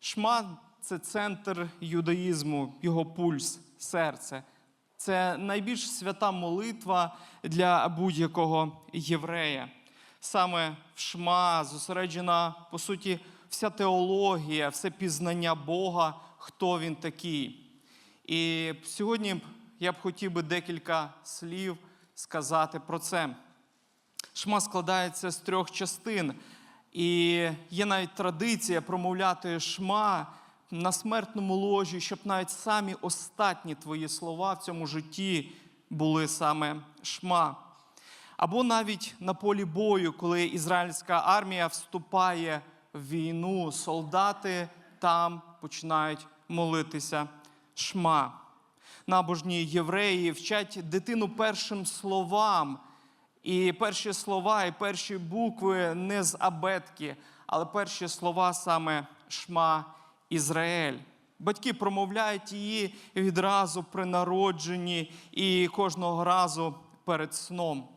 Шма це центр юдаїзму, його пульс, серце. Це найбільш свята молитва для будь-якого єврея. Саме в Шма зосереджена, по суті, вся теологія, все пізнання Бога, хто він такий. І сьогодні я б хотів би декілька слів сказати про це. Шма складається з трьох частин, і є навіть традиція промовляти шма на смертному ложі, щоб навіть самі останні твої слова в цьому житті були саме шма. Або навіть на полі бою, коли ізраїльська армія вступає в війну, солдати там починають молитися шма. Набожні євреї вчать дитину першим словам. І перші слова, і перші букви не з абетки, але перші слова саме Шма Ізраїль. Батьки промовляють її відразу при народженні і кожного разу перед сном.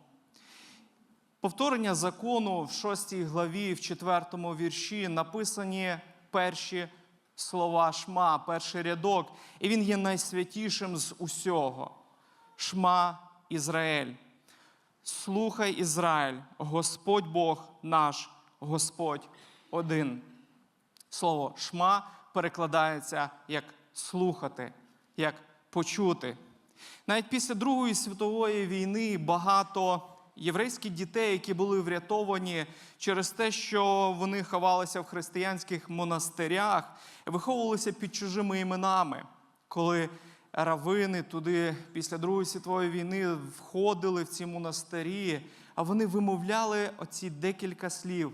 Повторення закону в 6 главі, в 4 вірші написані перші слова Шма, перший рядок, і він є найсвятішим з усього. Шма Ізраїль. Слухай Ізраїль, Господь Бог наш, Господь один. Слово шма перекладається як слухати, як почути. Навіть після Другої світової війни багато єврейських дітей, які були врятовані через те, що вони ховалися в християнських монастирях, виховувалися під чужими іменами, коли равини туди після Другої світової війни входили в ці монастирі, а вони вимовляли оці декілька слів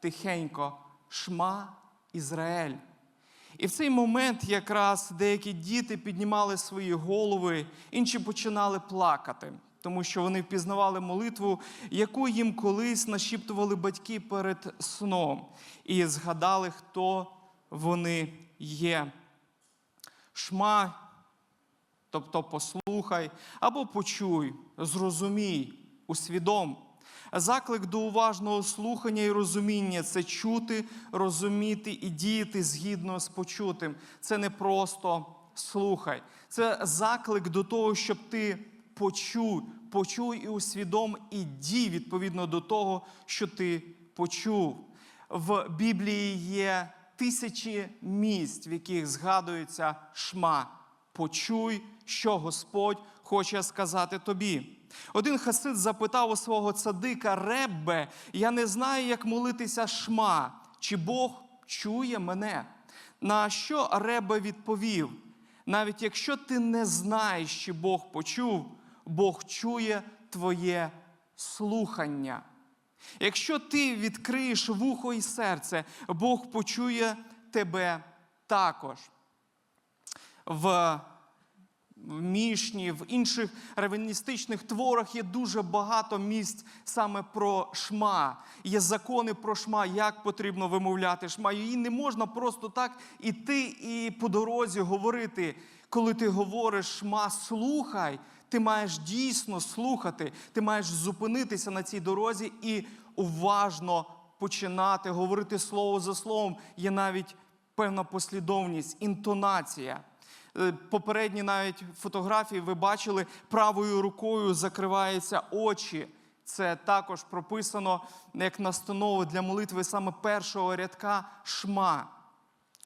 тихенько Шма Ізраїль. І в цей момент якраз деякі діти піднімали свої голови, інші починали плакати, тому що вони впізнавали молитву, яку їм колись нашіптували батьки перед сном, і згадали, хто вони є. Шма, тобто послухай, або почуй, зрозумій, усвідом. Заклик до уважного слухання і розуміння це чути, розуміти і діяти згідно з почутим. Це не просто слухай. Це заклик до того, щоб ти почуй, почуй і усвідом, і дій відповідно до того, що ти почув. В Біблії є тисячі місць, в яких згадується шма. Почуй, що Господь хоче сказати тобі. Один хасид запитав у свого цадика Реббе, я не знаю, як молитися шма, чи Бог чує мене. На що Ребе відповів: навіть якщо ти не знаєш, чи Бог почув, Бог чує твоє слухання. Якщо ти відкриєш вухо і серце, Бог почує тебе також. В Мішні, в інших равеністичних творах є дуже багато місць саме про шма. Є закони про шма, як потрібно вимовляти шма. Її не можна просто так іти і по дорозі говорити. Коли ти говориш шма, слухай, ти маєш дійсно слухати, ти маєш зупинитися на цій дорозі і уважно починати говорити слово за словом. Є навіть певна послідовність, інтонація. Е, Попередні навіть фотографії ви бачили, правою рукою закриваються очі. Це також прописано як настанови для молитви саме першого рядка шма.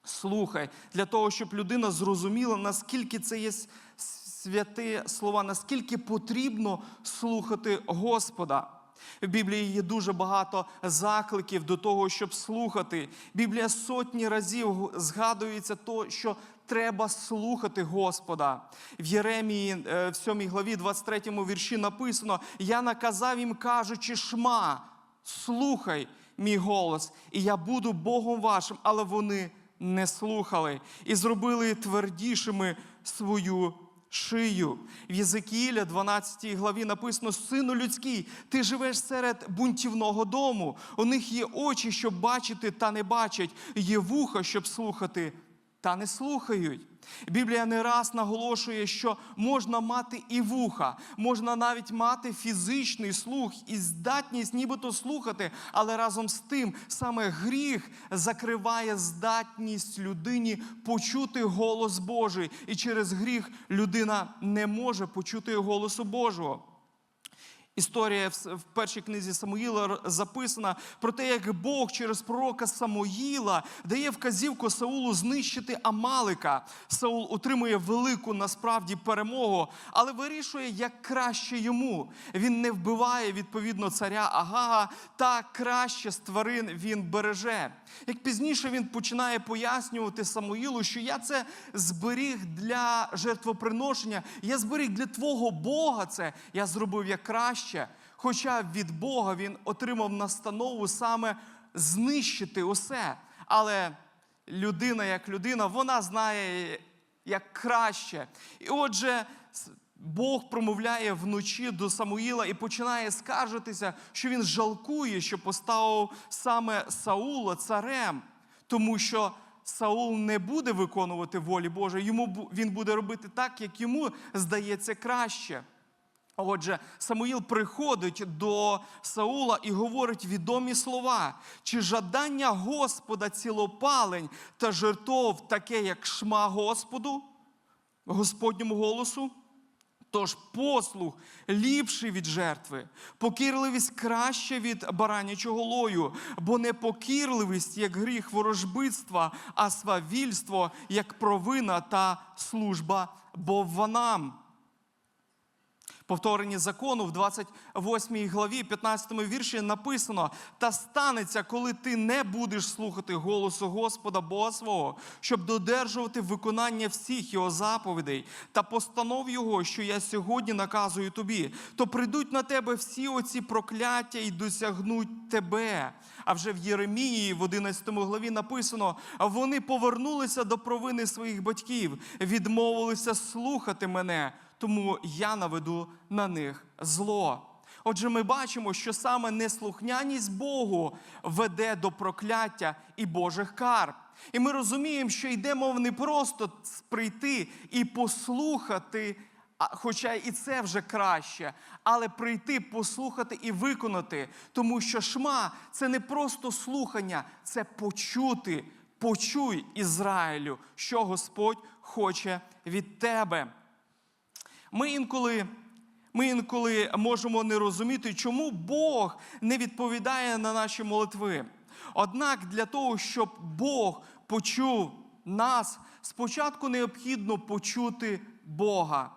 Слухай, для того, щоб людина зрозуміла, наскільки це є святі слова, наскільки потрібно слухати Господа. В Біблії є дуже багато закликів до того, щоб слухати. Біблія сотні разів згадується то, що треба слухати Господа. В Єремії, е, в 7 главі, 23 вірші написано: Я наказав їм, кажучи, шма, слухай мій голос, і я буду Богом вашим, але вони не слухали і зробили твердішими свою шию. В Єзекіля, 12 главі написано: Сину людський, ти живеш серед бунтівного дому. У них є очі, щоб бачити, та не бачать, є вуха, щоб слухати, та не слухають. Біблія не раз наголошує, що можна мати і вуха, можна навіть мати фізичний слух і здатність нібито слухати, але разом з тим саме гріх закриває здатність людині почути голос Божий. І через гріх людина не може почути голосу Божого. Історія в першій книзі Самуїла записана про те, як Бог через пророка Самуїла дає вказівку Саулу знищити Амалика. Саул отримує велику насправді перемогу, але вирішує, як краще йому. Він не вбиває відповідно царя Агага, та краще з тварин він береже. Як пізніше він починає пояснювати Самуїлу, що я це зберіг для жертвоприношення, я зберіг для твого Бога це, я зробив як краще. Хоча від Бога він отримав настанову саме знищити усе. Але людина як людина, вона знає як краще. І отже, Бог промовляє вночі до Самуїла і починає скаржитися, що він жалкує, що поставив саме Саула царем, тому що Саул не буде виконувати волі Божої, йому він буде робити так, як йому здається краще. Отже, Самуїл приходить до Саула і говорить відомі слова: чи жадання Господа цілопалень та жертов таке, як шма Господу, Господньому голосу? Тож послух ліпший від жертви, покірливість краще від баранячого лою, бо непокірливість як гріх ворожбитства, а свавільство як провина та служба бовванам. Повторенні закону в 28 главі, 15 вірші написано: та станеться, коли ти не будеш слухати голосу Господа Бога свого, щоб додержувати виконання всіх його заповідей та постанов Його, що я сьогодні наказую тобі, то прийдуть на тебе всі оці прокляття і досягнуть тебе. А вже в Єремії, в 11 главі написано: вони повернулися до провини своїх батьків, відмовилися слухати мене тому я наведу на них зло. Отже, ми бачимо, що саме неслухняність Богу веде до прокляття і Божих кар. І ми розуміємо, що йде мова не просто прийти і послухати, хоча і це вже краще, але прийти, послухати і виконати. Тому що шма це не просто слухання, це почути. Почуй Ізраїлю, що Господь хоче від тебе. Ми інколи, ми інколи можемо не розуміти, чому Бог не відповідає на наші молитви. Однак для того, щоб Бог почув нас, спочатку необхідно почути Бога.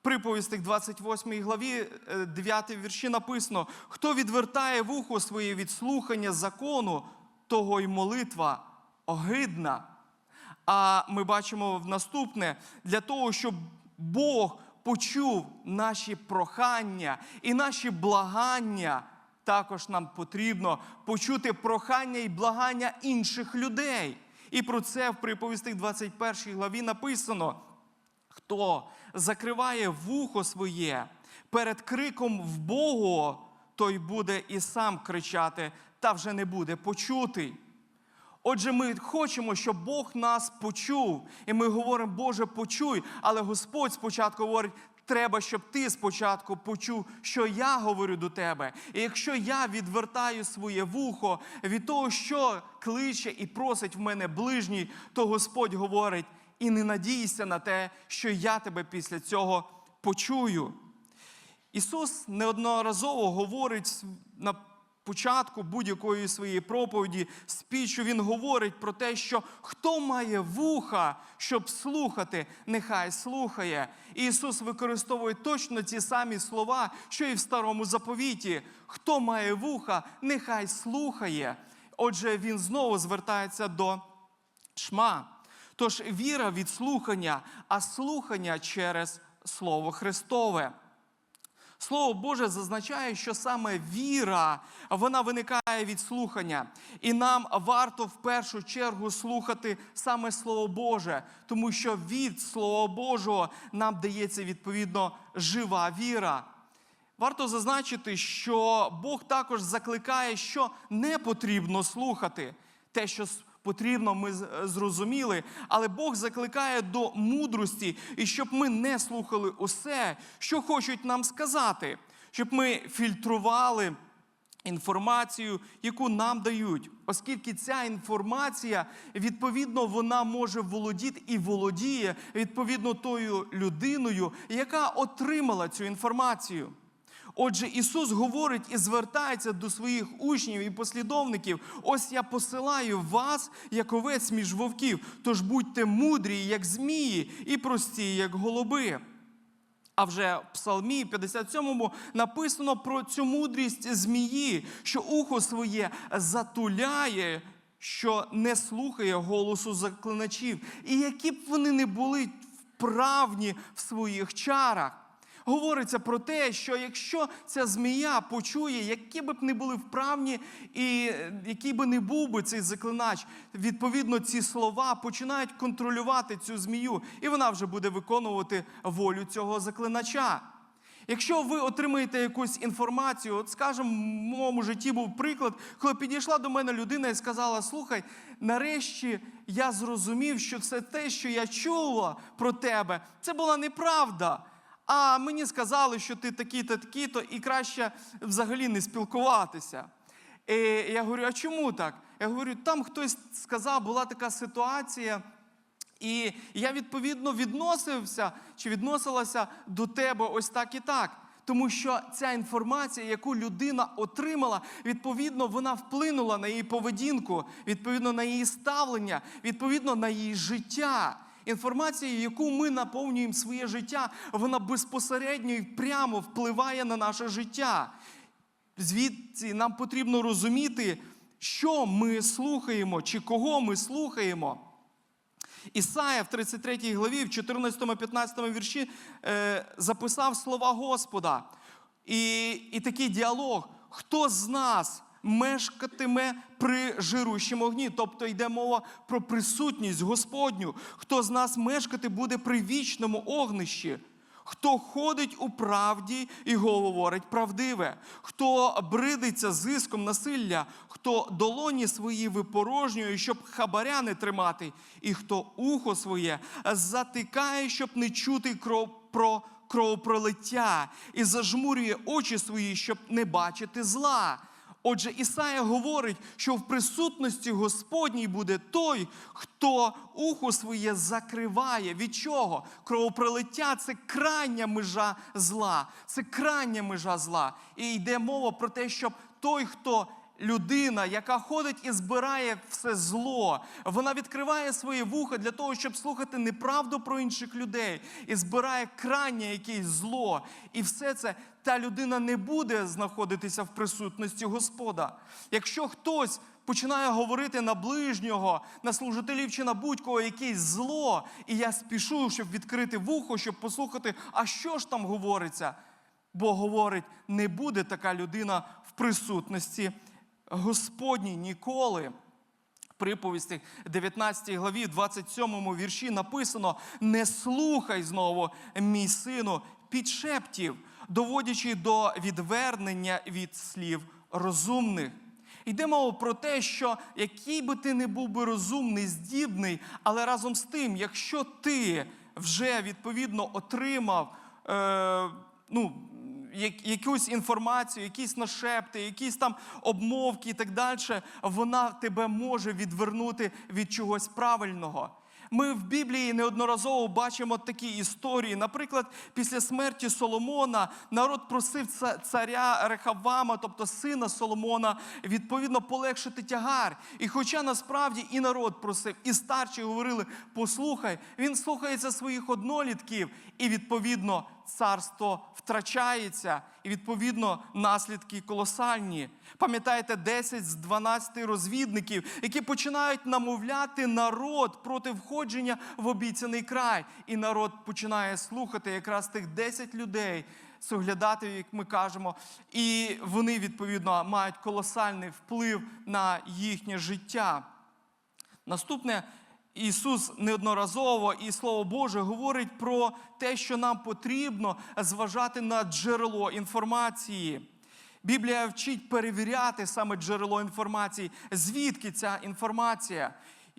В приповістях 28 главі, 9 вірші написано: хто відвертає вухо своє від слухання закону, того й молитва огидна. А ми бачимо в наступне для того, щоб Бог почув наші прохання і наші благання. Також нам потрібно почути прохання і благання інших людей. І про це в приповістях 21 главі написано: хто закриває вухо своє перед криком в Богу, той буде і сам кричати, та вже не буде почутий. Отже, ми хочемо, щоб Бог нас почув. І ми говоримо, Боже, почуй. Але Господь спочатку говорить, треба, щоб ти спочатку почув, що я говорю до тебе. І якщо я відвертаю своє вухо від того, що кличе і просить в мене ближній, то Господь говорить: і не надійся на те, що я тебе після цього почую. Ісус неодноразово говорить на початку будь-якої своєї проповіді, спічу, Він говорить про те, що хто має вуха, щоб слухати, нехай слухає. І Ісус використовує точно ті самі слова, що і в старому заповіті. Хто має вуха, нехай слухає. Отже, Він знову звертається до шма. Тож віра від слухання, а слухання через Слово Христове. Слово Боже зазначає, що саме віра вона виникає від слухання, і нам варто в першу чергу слухати саме Слово Боже, тому що від Слова Божого нам дається відповідно жива віра. Варто зазначити, що Бог також закликає, що не потрібно слухати те, що потрібно, ми зрозуміли. Але Бог закликає до мудрості, і щоб ми не слухали усе, що хочуть нам сказати, щоб ми фільтрували інформацію, яку нам дають, оскільки ця інформація, відповідно, вона може володіти і володіє відповідно тою людиною, яка отримала цю інформацію. Отже, Ісус говорить і звертається до своїх учнів і послідовників: ось я посилаю вас, як овець між вовків, тож будьте мудрі, як змії, і прості, як голуби. А вже в Псалмі 57 написано про цю мудрість змії, що ухо своє затуляє, що не слухає голосу заклиначів. І які б вони не були вправні в своїх чарах. Говориться про те, що якщо ця змія почує, які б не були вправні, і е, який би не був би цей заклинач, відповідно, ці слова починають контролювати цю змію, і вона вже буде виконувати волю цього заклинача. Якщо ви отримаєте якусь інформацію, от скажімо, в моєму житті був приклад, коли підійшла до мене людина і сказала: слухай, нарешті я зрозумів, що все те, що я чула про тебе, це була неправда. А мені сказали, що ти такий-то, такий-то, і краще взагалі не спілкуватися. І я говорю, а чому так? Я говорю, там хтось сказав, була така ситуація. І я відповідно відносився чи відносилася до тебе ось так і так. Тому що ця інформація, яку людина отримала, відповідно, вона вплинула на її поведінку, відповідно на її ставлення, відповідно на її життя. Інформація, яку ми наповнюємо своє життя, вона безпосередньо і прямо впливає на наше життя. Звідси нам потрібно розуміти, що ми слухаємо чи кого ми слухаємо. Ісая в 33 главі, в 14-15 вірші е, записав слова Господа. І, і такий діалог: хто з нас мешкатиме при жирущому огні? Тобто йде мова про присутність Господню. Хто з нас мешкати буде при вічному огнищі? Хто ходить у правді і говорить правдиве, хто бридиться зиском насилля, хто долоні свої випорожнює, щоб хабаря не тримати, і хто ухо своє затикає, щоб не чути кров про кровопролиття, і зажмурює очі свої, щоб не бачити зла. Отже, Ісая говорить, що в присутності Господній буде той, хто ухо своє закриває. Від чого? Кровопролиття це крайня межа зла. Це крайня межа зла. І йде мова про те, щоб той, хто людина, яка ходить і збирає все зло, вона відкриває свої вуха для того, щоб слухати неправду про інших людей і збирає крайнє якесь зло. І все це та людина не буде знаходитися в присутності Господа. Якщо хтось починає говорити на ближнього, на служителів чи на будь-кого якесь зло, і я спішу, щоб відкрити вухо, щоб послухати, а що ж там говориться. Бо говорить, не буде така людина в присутності Господній ніколи. Приповісті 19 главі, 27 вірші написано: не слухай знову, мій сину, підшептів, доводячи до відвернення від слів розумних. Йде мова про те, що який би ти не був би розумний, здібний, але разом з тим, якщо ти вже відповідно отримав е, ну, якусь інформацію, якісь нашепти, якісь там обмовки і так далі, вона тебе може відвернути від чогось правильного. Ми в Біблії неодноразово бачимо такі історії. Наприклад, після смерті Соломона народ просив царя Рехавама, тобто сина Соломона, відповідно полегшити тягар. І хоча насправді і народ просив, і старші говорили: послухай, він слухається своїх однолітків, і відповідно царство втрачається, і відповідно наслідки колосальні. Пам'ятаєте, 10 з 12 розвідників, які починають намовляти народ проти входження в обіцяний край. І народ починає слухати якраз тих 10 людей, соглядати, як ми кажемо, і вони відповідно мають колосальний вплив на їхнє життя. Наступне Ісус неодноразово і Слово Боже говорить про те, що нам потрібно зважати на джерело інформації. Біблія вчить перевіряти саме джерело інформації, звідки ця інформація.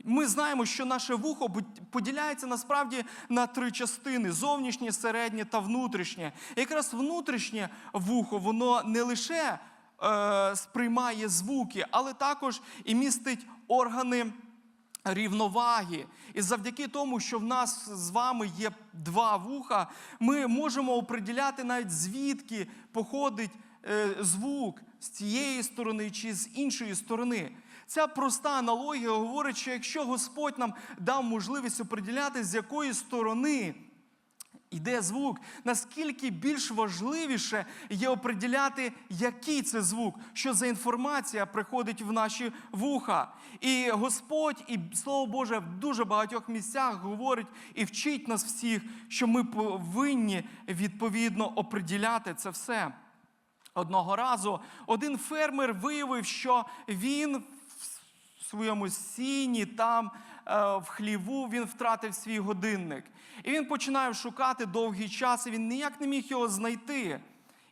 Ми знаємо, що наше вухо поділяється насправді на три частини: зовнішнє, середнє та внутрішнє. Якраз внутрішнє вухо, воно не лише е, сприймає звуки, але також і містить органи рівноваги. І завдяки тому, що в нас з вами є два вуха, ми можемо оприділяти навіть звідки походить е, звук з цієї сторони чи з іншої сторони. Ця проста аналогія говорить, що якщо Господь нам дав можливість оприділяти, з якої сторони Іде звук, наскільки більш важливіше є оприділяти, який це звук, що за інформація приходить в наші вуха. І Господь, і Слово Боже в дуже багатьох місцях говорить і вчить нас всіх, що ми повинні відповідно оприділяти це все. Одного разу один фермер виявив, що він в своєму сіні, там в хліву, він втратив свій годинник. І він починає шукати довгий час, і він ніяк не міг його знайти.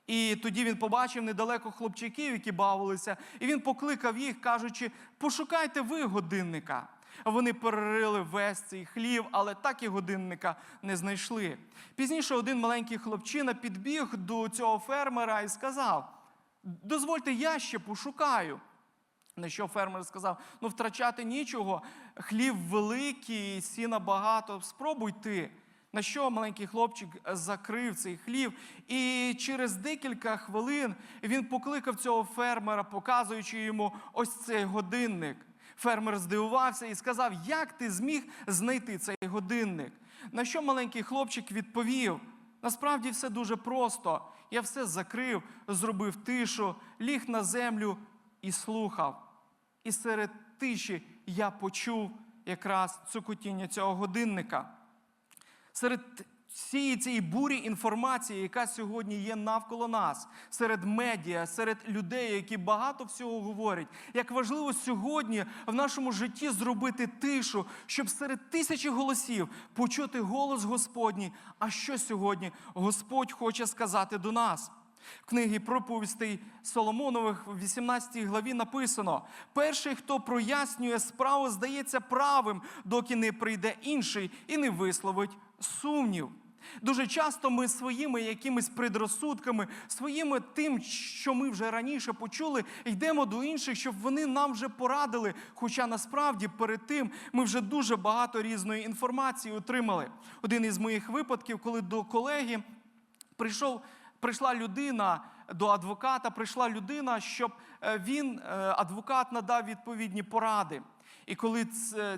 І тоді він побачив недалеко хлопчаків, які бавилися, і він покликав їх, кажучи: пошукайте ви годинника. Вони перерили весь цей хлів, але так і годинника не знайшли. Пізніше один маленький хлопчина підбіг до цього фермера і сказав: Дозвольте, я ще пошукаю. На що фермер сказав: ну втрачати нічого, хлів великий, сіна багато, спробуй ти. На що маленький хлопчик закрив цей хлів, і через декілька хвилин він покликав цього фермера, показуючи йому ось цей годинник. Фермер здивувався і сказав, як ти зміг знайти цей годинник. На що маленький хлопчик відповів: насправді все дуже просто. Я все закрив, зробив тишу, ліг на землю і слухав. І серед тиші я почув якраз цокотіння цього годинника. Серед всієї цієї бурі інформації, яка сьогодні є навколо нас, серед медіа, серед людей, які багато всього говорять, як важливо сьогодні в нашому житті зробити тишу, щоб серед тисячі голосів почути голос Господній. А що сьогодні Господь хоче сказати до нас? В книгі проповістей Соломонових в 18 главі написано: перший, хто прояснює справу, здається правим, доки не прийде інший і не висловить сумнів. Дуже часто ми своїми якимись предрозсудками, своїми тим, що ми вже раніше почули, йдемо до інших, щоб вони нам вже порадили. Хоча насправді перед тим ми вже дуже багато різної інформації отримали. Один із моїх випадків, коли до колеги прийшов прийшла людина до адвоката, прийшла людина, щоб е, він, е, адвокат, надав відповідні поради. І коли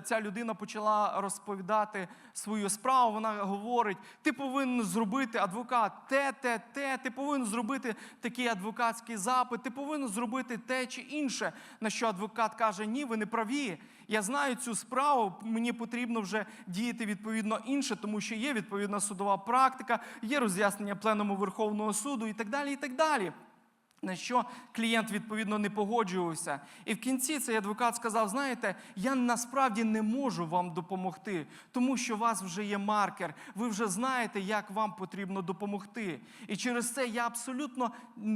ця людина почала розповідати свою справу, вона говорить: ти повинен зробити адвокат те, те, те, ти повинен зробити такий адвокатський запит, ти повинен зробити те чи інше. На що адвокат каже: Ні, ви не праві. Я знаю цю справу, мені потрібно вже діяти відповідно інше, тому що є відповідна судова практика, є роз'яснення пленуму Верховного суду і так далі. і так далі. На що клієнт відповідно не погоджувався. І в кінці цей адвокат сказав: знаєте, я насправді не можу вам допомогти, тому що у вас вже є маркер, ви вже знаєте, як вам потрібно допомогти. І через це я абсолютно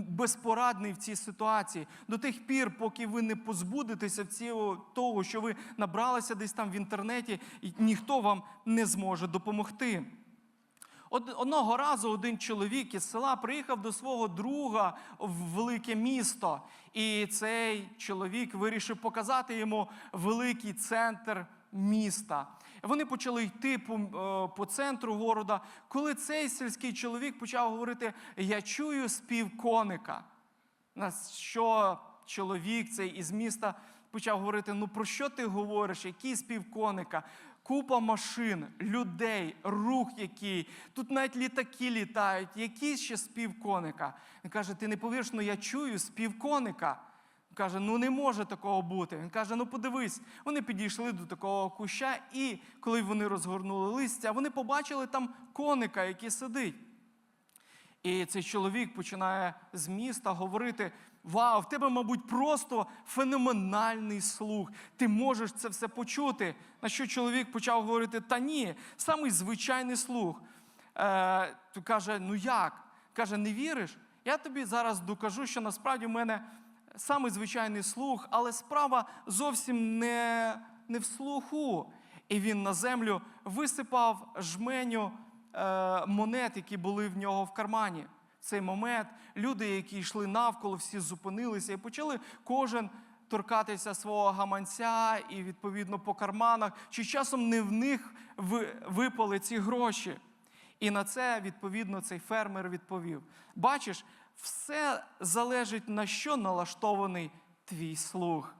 безпорадний в цій ситуації. До тих пір, поки ви не позбудетеся цього того, що ви набралися десь там в інтернеті, ніхто вам не зможе допомогти. Од- Одного разу один чоловік із села приїхав до свого друга в велике місто, і цей чоловік вирішив показати йому великий центр міста. Вони почали йти по, е, по центру города, коли цей сільський чоловік почав говорити: Я чую спів коника. На що чоловік цей із міста почав говорити: ну про що ти говориш? Який спів коника? Купа машин, людей, рух який. Тут навіть літаки літають. Який ще спів коника? Він каже: ти не повіриш, ну я чую спів коника. Він Каже, ну не може такого бути. Він каже: ну подивись, вони підійшли до такого куща, і коли вони розгорнули листя, вони побачили там коника, який сидить. І цей чоловік починає з міста говорити: Вау, в тебе, мабуть, просто феноменальний слух. Ти можеш це все почути. На що чоловік почав говорити: Та ні, самий звичайний слух. Е, то каже: Ну як? Каже, не віриш? Я тобі зараз докажу, що насправді в мене самий звичайний слух, але справа зовсім не не в слуху. І він на землю висипав жменю е, монет, які були в нього в кармані. Цей момент люди, які йшли навколо, всі зупинилися і почали кожен торкатися свого гаманця і відповідно по карманах, чи часом не в них випали ці гроші. І на це відповідно цей фермер відповів: бачиш, все залежить на що налаштований твій слух.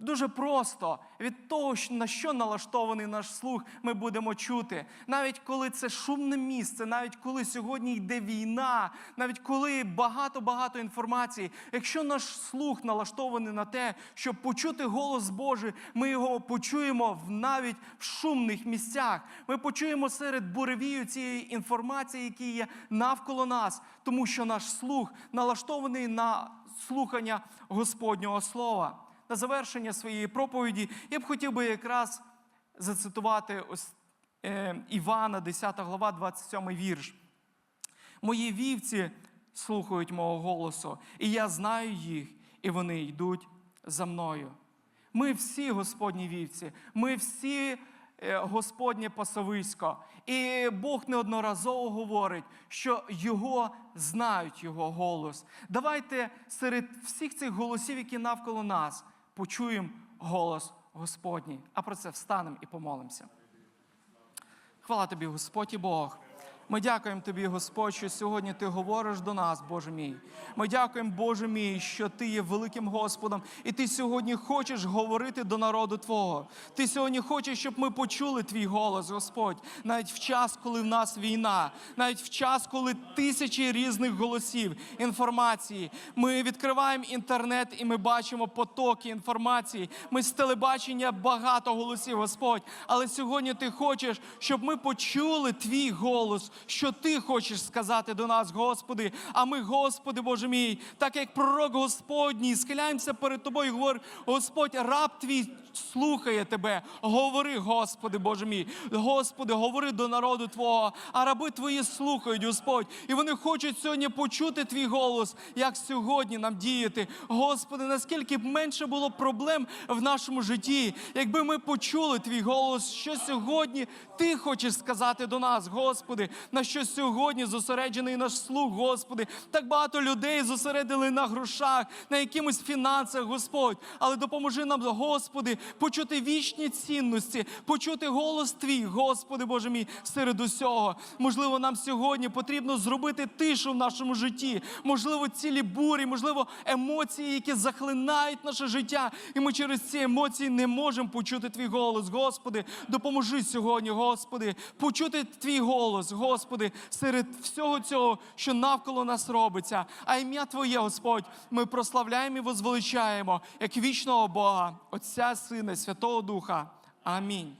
Дуже просто від того, на що налаштований наш слух, ми будемо чути. Навіть коли це шумне місце, навіть коли сьогодні йде війна, навіть коли багато-багато інформації. Якщо наш слух налаштований на те, щоб почути голос Божий, ми його почуємо навіть в шумних місцях. Ми почуємо серед буревію цієї інформації, які є навколо нас, тому що наш слух налаштований на слухання Господнього Слова на завершення своєї проповіді я б хотів би якраз зацитувати ось, е, Івана, 10 глава, 27 вірш. Мої вівці слухають мого голосу, і я знаю їх, і вони йдуть за мною. Ми всі Господні вівці, ми всі е, Господнє пасовисько. І Бог неодноразово говорить, що Його знають Його голос. Давайте серед всіх цих голосів, які навколо нас, почуємо голос Господній. А про це встанемо і помолимося. Хвала тобі, Господь і Бог. Ми дякуємо тобі, Господь, що сьогодні ти говориш до нас, Боже мій. Ми дякуємо, Боже мій, що ти є великим Господом, і ти сьогодні хочеш говорити до народу Твого. Ти сьогодні хочеш, щоб ми почули твій голос, Господь, навіть в час, коли в нас війна, навіть в час, коли тисячі різних голосів, інформації. Ми відкриваємо інтернет і ми бачимо потоки інформації. Ми з телебачення багато голосів, Господь. Але сьогодні ти хочеш, щоб ми почули твій голос, що ти хочеш сказати до нас, Господи. А ми, Господи, Боже мій, так як пророк Господній, схиляємося перед тобою і говоримо, Господь, раб твій слухає тебе. Говори, Господи, Боже мій. Господи, говори до народу Твого, а раби Твої слухають, Господь. І вони хочуть сьогодні почути Твій голос, як сьогодні нам діяти. Господи, наскільки б менше було проблем в нашому житті, якби ми почули Твій голос, що сьогодні Ти хочеш сказати до нас, Господи, на що сьогодні зосереджений наш слух, Господи. Так багато людей зосередили на грошах, на якимось фінансах, Господь. Але допоможи нам, Господи, почути вічні цінності, почути голос Твій, Господи Боже мій, серед усього. Можливо, нам сьогодні потрібно зробити тишу в нашому житті. Можливо, цілі бурі, можливо, емоції, які захлинають наше життя. І ми через ці емоції не можемо почути Твій голос. Господи, допоможи сьогодні, Господи, почути Твій голос, Господи, серед всього цього, що навколо нас робиться. А ім'я Твоє, Господь, ми прославляємо і возвеличаємо як вічного Бога, Отця, Сина, Святого Духа. Амінь.